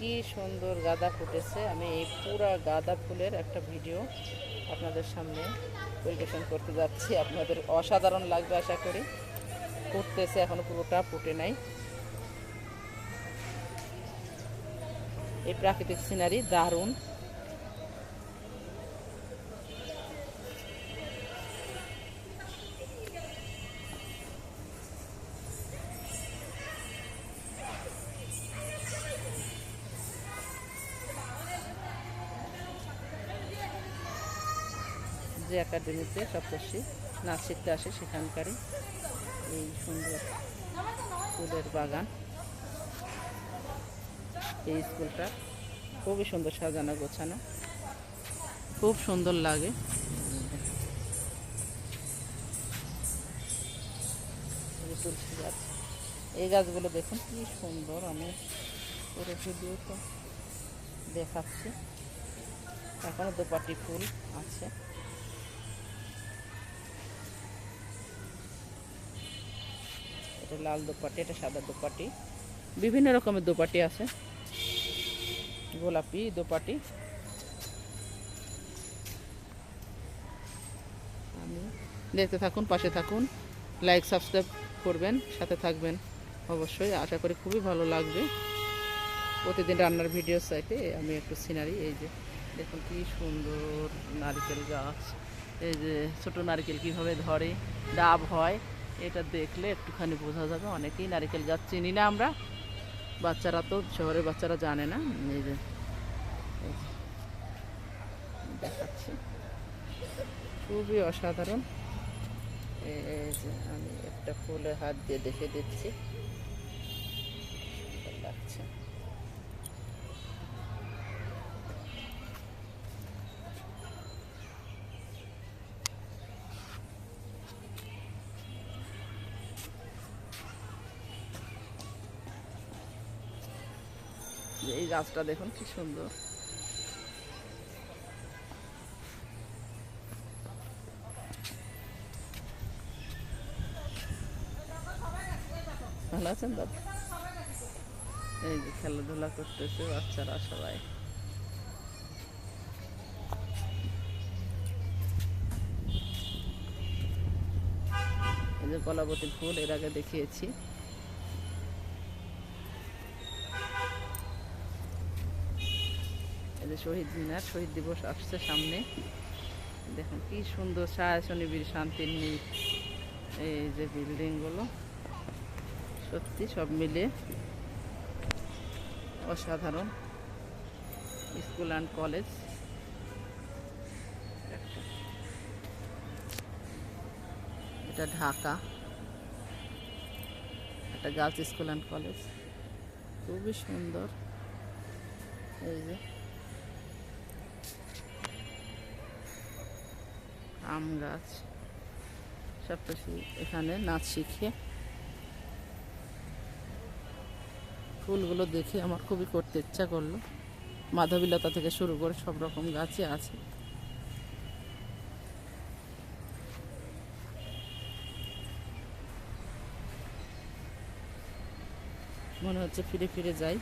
কি সুন্দর গাঁদা ফুটেছে। আমি এই পুরা গাঁদা ফুলের একটা ভিডিও আপনাদের সামনে পরিবেশন করতে যাচ্ছি। আপনাদের অসাধারণ লাগবে আশা করি। ফুটতেছে, এখনও পুরোটা ফুটে নাই। এই প্রাকৃতিক সিনারি দারুণ। যে একাডেমিতে সপ্তর্ষি নাচ শিখতে আসে সেখানকারই এই সুন্দর ফুলের বাগান। এই স্কুলটা খুবই সুন্দর সাজানো গোছানো। খুব সুন্দর লাগে। তুলসী গাছ। এই গাছগুলো দেখুন কি সুন্দর আমি পুরো ভিডিওতে দেখাচ্ছি। এখনও দোপাটি ফুল আছে। এটা লাল দোপাটি, এটা সাদা দোপাটি। বিভিন্ন রকমের দোপাটি আছে। গোলাপি দোপাটি। আমি দেখতে থাকুন, পাশে থাকুন লাইক সাবস্ক্রাইব করবেন, সাথে থাকবেন। অবশ্যই আশা করি খুবই ভালো লাগবে। প্রতিদিন রান্নার ভিডিও চাইতে আমি একটু সিনারি এই যে দেখুন কি সুন্দর নারকেল গাছ। এই যে ছোটো নারকেল কীভাবে ধরে, ডাব হয়। এটা দেখলে একটুখানি বোঝা যাবে, অনেকেই নারিকেল গাছ চিনি না আমরা। বাচ্চারা তো শহরের বাচ্চারা জানে না। এই যে দেখাচ্ছি। খুবই অসাধারণ। আমি একটা ফুলে হাত দিয়ে দেখে দিচ্ছি। লাগছে। এই গাছটা দেখুন, কি সুন্দর। ভালো আছেন দাদা? এই যে খেলাধুলা করতেছে বাচ্চারা সবাই। যে কলাবতী ফুল, এর আগে দেখিয়েছি। এই যে শহীদ মিনার, শহীদ দিবস আসছে সামনে। দেখুন কি সুন্দর নিবিড় শান্তির নীড় এই যে বিল্ডিংগুলো। সত্যি সব মিলে অসাধারণ। স্কুল অ্যান্ড কলেজ এটা ঢাকা। একটা গার্লস স্কুল অ্যান্ড কলেজ খুবই সুন্দর। এই যে। আম গাছ। সব কিছু এখানে নাচ শিখে। ফুলগুলো দেখে আমার খুবই করতে ইচ্ছা করল। মাধবীলতা থেকে শুরু করে সব রকম গাছই আছে। মনে হচ্ছে ফিরে ফিরে যাই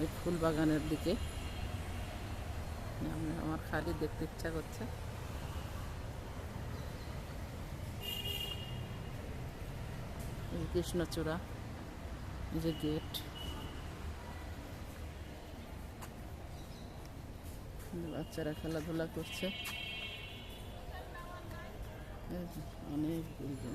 ওই ফুল বাগানের দিকে। আমি- আমার খালি দেখতে ইচ্ছা করছে। কৃষ্ণচূড়া যে গেট বাচ্চারা খেলাধুলা করছে। অনেক বিল্ডিং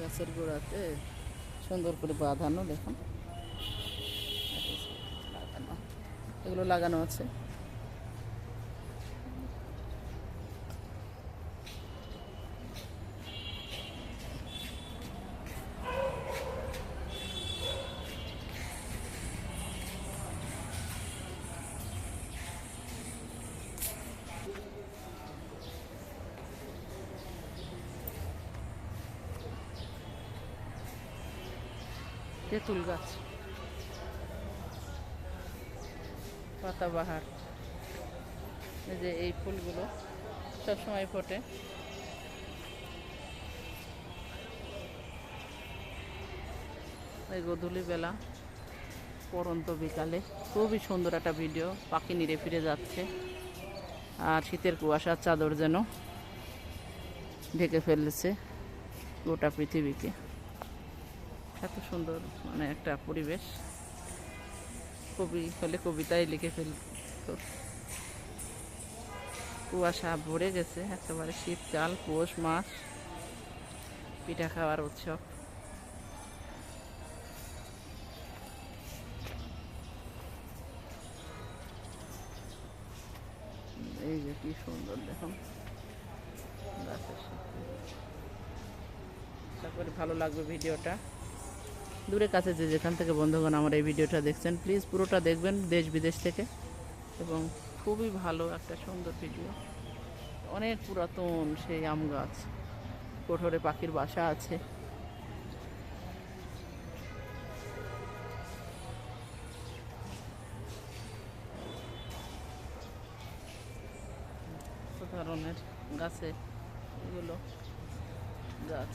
গাছের গোড়াতে সুন্দর করে বাঁধানো দেখুন। এগুলো লাগানো আছে। তেঁতুল গাছ। পাতাবাহার এই যে এই ফুলগুলো সবসময় ফোটে। এই গধূলি বেলা, পরন্ত বিকালে। খুবই সুন্দর একটা ভিডিও, পাখি নিড়ে ফিরে যাচ্ছে। আর শীতের কুয়াশার চাদর যেন ঢেকে ফেলেছে গোটা পৃথিবীকে। এত সুন্দর মানে একটা পরিবেশ। কবি, হলে কবিতায় লিখে ফেলতো কুয়াশা ভরে গেছে, একেবারে শীতকাল, পৌষ মাস, পিঠা খাওয়ার উৎসব। এই যে কি সুন্দর দেখুন আশা করি ভালো লাগবে ভিডিওটা। দূরে কাছে যে যেখান থেকে বন্ধুগণ আমার এই ভিডিওটা দেখছেন প্লিজ পুরোটা দেখবেন দেশ বিদেশ থেকে। এবং খুবই ভালো একটা সুন্দর ভিডিও। অনেক পুরাতন সেই আম গাছ। কোঠরে পাখির বাসা আছে। ধরনের গাছে এগুলো গাছ।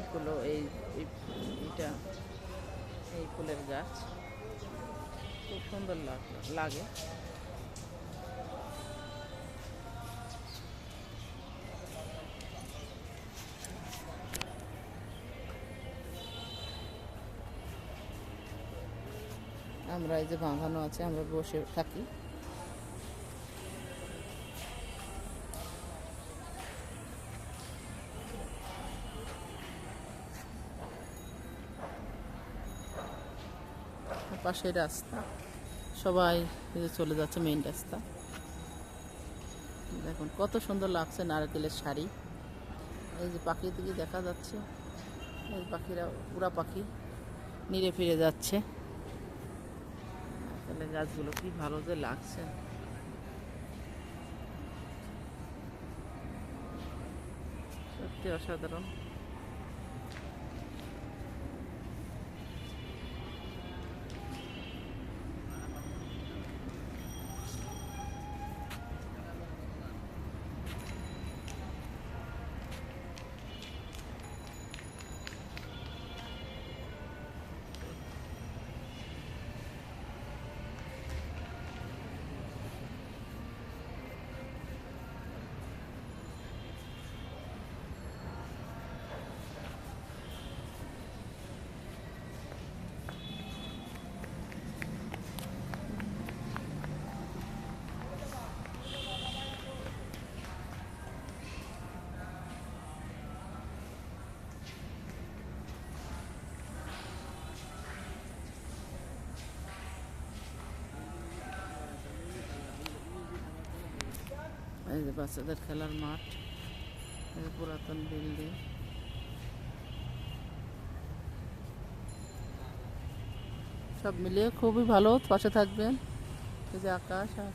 অনেকগুলো এই এটা, এই ফুলের গাছ। খুব সুন্দর লাগে। আমরা এই যে বাঁধানো আছে, আমরা বসে থাকি। পাশে রাস্তা। সবাই চলে যাচ্ছে মেইন রাস্তা। দেখুন, কত সুন্দর লাগছে নারকেলের শাড়ি। এই যে পাখির দিকে দেখা যাচ্ছে। এই পাখিরা পুরা পাখি নিরে ফিরে যাচ্ছে। নারকেলের গাছগুলো কি ভালো যে লাগছে। সত্যি অসাধারণ। এই যে বাচ্চাদের খেলার মাঠ পুরাতন বিল্ডিং সব মিলিয়ে খুবই ভালো, পাশে থাকবেন। এই যে আকাশ আর